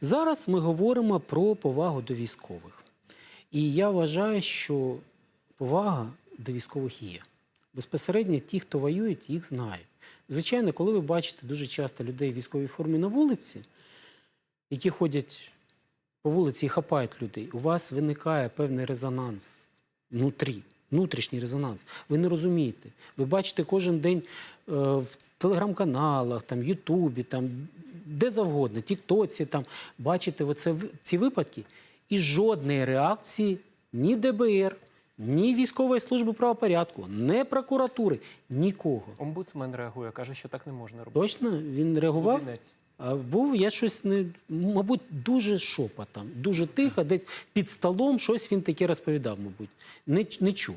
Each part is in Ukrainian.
Зараз ми говоримо про повагу до військових. І я вважаю, що повага до військових є. Безпосередньо ті, хто воюють, їх знають. Звичайно, коли ви бачите дуже часто людей в військовій формі на вулиці, які ходять по вулиці і хапають людей, у вас виникає певний резонанс внутрі, внутрішній резонанс. Ви не розумієте. Ви бачите кожен день е, в телеграм-каналах, там, Ютубі, там, де завгодно, Тіктоці, там, бачите оце, ці випадки, і жодної реакції ні ДБР, ні військової служби правопорядку, ні прокуратури, нікого. Омбудсмен реагує, каже, що так не можна робити. Точно він реагував? Лубінець. Був я щось не мабуть дуже шопотом, дуже тихо, десь під столом щось він таке розповідав, мабуть. Не, не чув,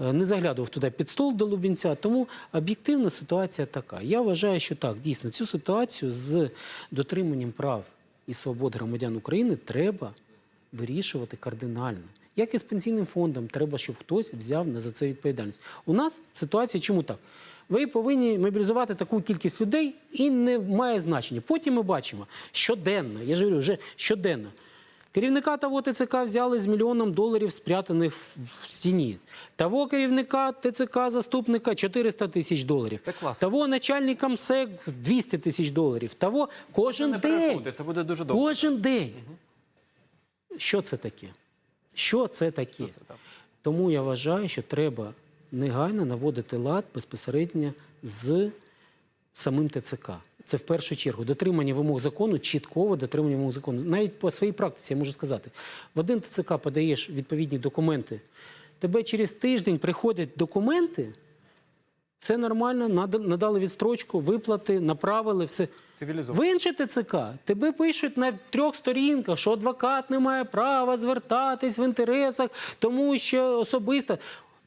Е, не заглядував туди під стол до Лубінця. Тому об'єктивна ситуація така. Я вважаю, що так, дійсно, цю ситуацію з дотриманням прав і свобод громадян України треба вирішувати кардинально. Як і з пенсійним фондом, треба, щоб хтось взяв на за це відповідальність. У нас ситуація чому так? Ви повинні мобілізувати таку кількість людей і не має значення. Потім ми бачимо щоденно, я ж говорю, вже щоденно. Керівника того ТЦК взяли з мільйоном доларів, спрятаних в стіні. Того керівника ТЦК заступника 400 тисяч доларів. Це класно. Того начальника МСЕК 200 тисяч доларів. Того кожен Не день. це буде дуже довго. Кожен день. Що це таке? Що це таке? Тому я вважаю, що треба негайно наводити лад безпосередньо з самим ТЦК. Це в першу чергу дотримання вимог закону, чіткове дотримання вимог закону. Навіть по своїй практиці я можу сказати: в один ТЦК подаєш відповідні документи, тебе через тиждень приходять документи, все нормально, надали відстрочку, виплати, направили, все. В інше ТЦК тебе пишуть на трьох сторінках, що адвокат не має права звертатись в інтересах, тому що особисто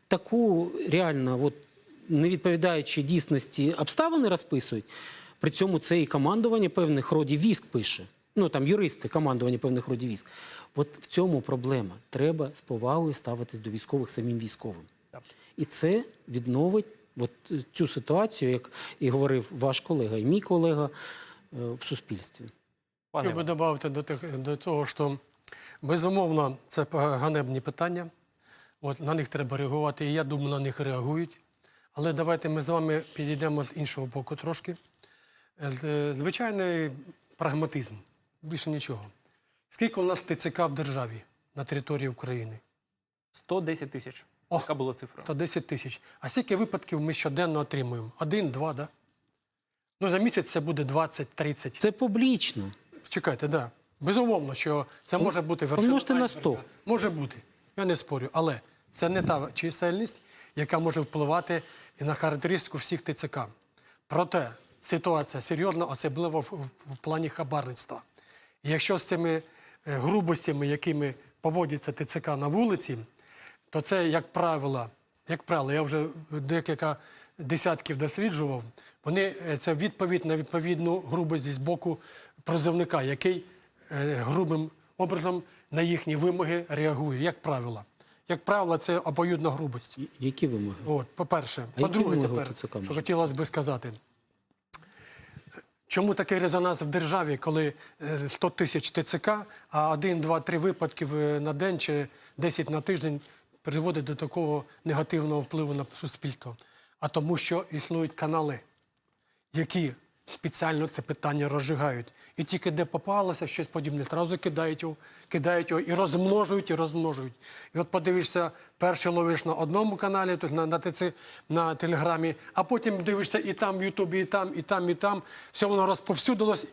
таку реально, от, не відповідаючи дійсності, обставини розписують. При цьому це і командування певних родів військ пише. Ну там юристи, командування певних родів військ. От в цьому проблема. Треба з повагою ставитись до військових самим військовим. І це відновить от е, цю ситуацію, як і говорив ваш колега, і мій колега е, в суспільстві. Пане Хотів би додати до, тих, до того, що безумовно це ганебні питання. От, на них треба реагувати, і я думаю, на них реагують. Але давайте ми з вами підійдемо з іншого боку трошки. Е, Звичайний прагматизм, більше нічого. Скільки у нас ТЦК в державі на території України? 110 тисяч. О! Така була цифра. 110 тисяч. А скільки випадків ми щоденно отримуємо? Один, два, да? Ну, за місяць це буде 20-30. Це публічно. Чекайте, да. Безумовно, що це може бути вершина. помножте на 100. Може бути. Я не спорю. Але це не та чисельність, яка може впливати і на характеристику всіх ТЦК. Проте ситуація серйозна, особливо в, в- в плані хабарництва. І якщо з цими е, грубостями, якими поводяться ТЦК на вулиці, то це, як правило, як правило, я вже декілька десятків досліджував. Вони е, це відповідь на відповідну грубость з боку призовника, який е, грубим образом на їхні вимоги реагує, як правило. Як правило, це обоюдна грубость. Які вимоги? От, по-перше. По-друге, тепер, що хотілося би сказати. Чому такий резонанс в державі, коли е, 100 тисяч ТЦК, а 1, 2, 3 випадки на день чи 10 на тиждень приводить до такого негативного впливу на суспільство? А тому, що існують канали, які спеціально це питання розжигають. І тільки де попалося щось подібне, одразу кидають його, кидають його і розмножують, і розмножують. І от подивишся, перше ловиш на одному каналі, тут на, на, ТЦ, на телеграмі, а потім дивишся і там в Ютубі, і там, і там, і там. Все воно розповсюдилось.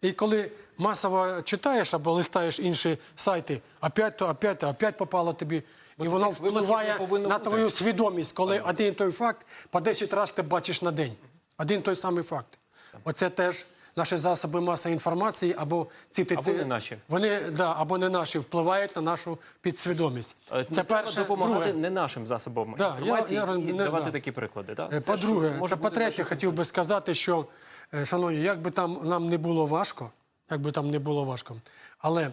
І коли масово читаєш або листаєш інші сайти, опять то, опять опять попало тобі. І воно впливає на твою свідомість, коли один той факт по 10 разів ти бачиш на день. Один той самий факт. Оце теж наші засоби масової інформації або ці ТЦ, Або не наші. Вони да, або не наші впливають на нашу підсвідомість. Е, Це треба перше. допомагати Друге. не нашим засобам Да, інформації я- я- і не- давати да. такі приклади. Так? Е, Це По-друге, та по-третє, хотів би сказати, що, е, шановні, як би там нам не було важко, як би там не було важко, але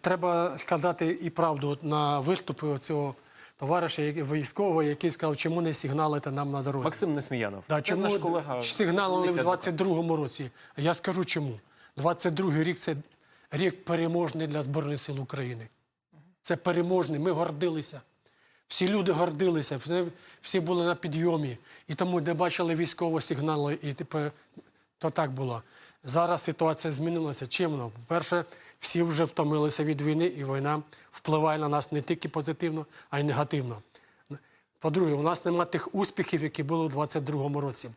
треба сказати і правду на виступи цього товариша військового, який сказав, чому не сигналите нам на дорозі. Максим Несміянов. Да, чому наш колега. сигналили в журналіст, 22-му році? Я скажу чому. 22-й рік це рік переможний для Збройних сил України. Це переможний. Ми гордилися. Всі люди гордилися, всі, були на підйомі. І тому, де бачили військові сигнали, і тепер то так було. Зараз ситуація змінилася. Чимно? По-перше, всі вже втомилися від війни, і війна впливає на нас не тільки позитивно, а й негативно. По-друге, у нас немає тих успіхів, які були у 22-му році.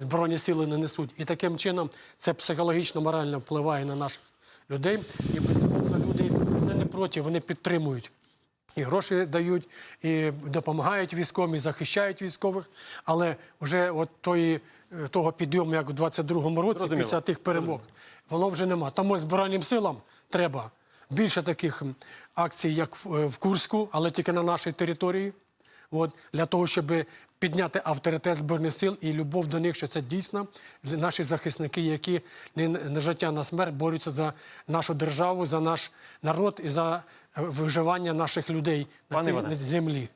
Збройні сили не несуть. І таким чином це психологічно, морально впливає на наших людей. І безумовно люди вони не проти, вони підтримують. І гроші дають, і допомагають військовим, і захищають військових. Але вже от тої, е, того підйому, як у 22-му році, Зрозуміло. після тих перемог, воно вже нема. Тому Збройним силам треба більше таких акцій, як в, е, Курську, але тільки на нашій території. От, для того, щоб підняти авторитет Збройних сил і любов до них, що це дійсно наші захисники, які не на життя, на смерть борються за нашу державу, за наш народ і за е, виживання наших людей на цій Іване, землі.